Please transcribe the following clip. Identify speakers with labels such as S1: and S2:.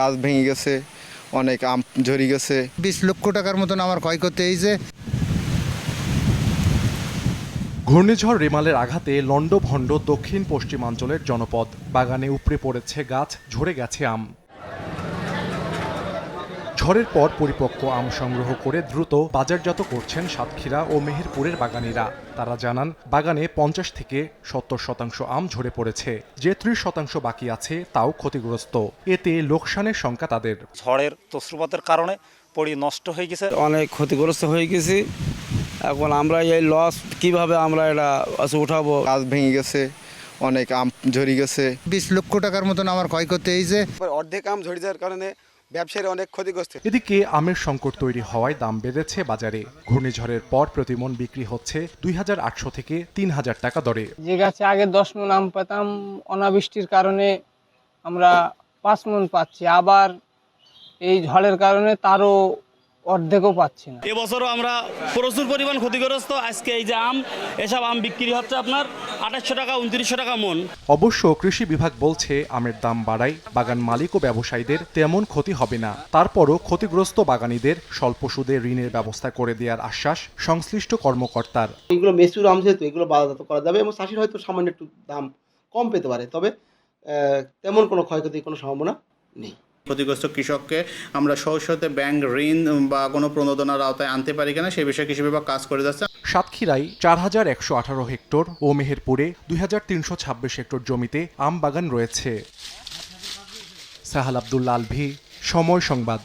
S1: গাছ ভেঙে গেছে অনেক আম ঝরে গেছে।
S2: বিশ লক্ষ টাকার মতন আমার ক্ষয়ক্ষতি যে।
S3: ঘূর্ণিঝড় রিমালের আঘাতে লণ্ডভণ্ড দক্ষিণ পশ্চিমাঞ্চলের জনপদ। বাগানে উপড়ে পড়েছে গাছ ঝরে গেছে আম। ঝড়ের পর পরিপক্ক আম সংগ্রহ করে দ্রুত বাজারজাত করছেন সাতক্ষীরা ও মেহেরপুরের বাগানীরা। তারা জানান বাগানে পঞ্চাশ থেকে সত্তর শতাংশ আম ঝরে পড়েছে। যে ত্রিশ শতাংশ বাকি আছে তাও ক্ষতিগ্রস্ত। এতে লোকসানের শঙ্কা তাদের।
S4: ঝড়ের তস্রুপাতের কারণে পড়ি নষ্ট হয়ে গেছে।
S5: অনেক ক্ষতিগ্রস্ত হয়ে গেছি। এখন আমরা এই লস কীভাবে আমরা এটা আছে উঠাবো?
S1: গাছ ভেঙে গেছে অনেক আম ঝরি গেছে।
S2: বিশ লক্ষ টাকার মতন আমার ক্ষয়ক্ষতি হয়েছে।
S6: অর্ধেক আম ঝরে যাওয়ার কারণে ব্যবসায়ীরা অনেক ক্ষতিগ্রস্ত।
S3: এদিকে আমের সংকট তৈরি হওয়ায় দাম বেড়েছে বাজারে। ঘূর্ণিঝড়ের পর প্রতিমন বিক্রি হচ্ছে দুই হাজার আটশো থেকে তিন হাজার টাকা দরে।
S7: যে গাছে আগে দশ মন আম পেতাম অনাবৃষ্টির কারণে আমরা পাঁচ মন পাচ্ছি। আবার এই ঝড়ের কারণে তারও অর্ধেকও পাচ্ছি না।
S8: এবছরও আমরা প্রচুর পরিমাণ ক্ষতিগ্রস্ত। আজকে এই যে আম এসব আম বিক্রি হচ্ছে আপনার আঠাশশো টাকা উনত্রিশশো টাকা মন।
S3: অবশ্য কৃষি বিভাগ বলছে আমের দাম বাড়ায় বাগান মালিক ও ব্যবসায়ীদের তেমন ক্ষতি হবে না। তারপরও ক্ষতিগ্রস্ত বাগানীদের স্বল্প সুদে ঋণের ব্যবস্থা করে দেওয়ার আশ্বাস সংশ্লিষ্ট কর্মকর্তার।
S9: এগুলো মেচুর আম যেহেতু এগুলো বাজারজাত করা যাবে এবং চাষির হয়তো সামান্য একটু দাম কম পেতে পারে। তবে তেমন কোনো ক্ষয়ক্ষতির কোনো সম্ভাবনা নেই।
S10: ক্ষতিগ্রস্ত কৃষককে আমরা সহসতে ব্যাংক ঋণ বা কোনো প্রণোদনার আওতায় আনতে পারি কিনা সে বিষয়ে কৃষি বিভাগ কাজ করে যাচ্ছে।
S3: সাতক্ষীরায় চার হাজার একশো আঠারো হেক্টর ও মেহেরপুরে দুই হাজার তিনশো ছাব্বিশ হেক্টর জমিতে আম বাগান রয়েছে। সাহাল আবদুল্লা আলভি সময় সংবাদ।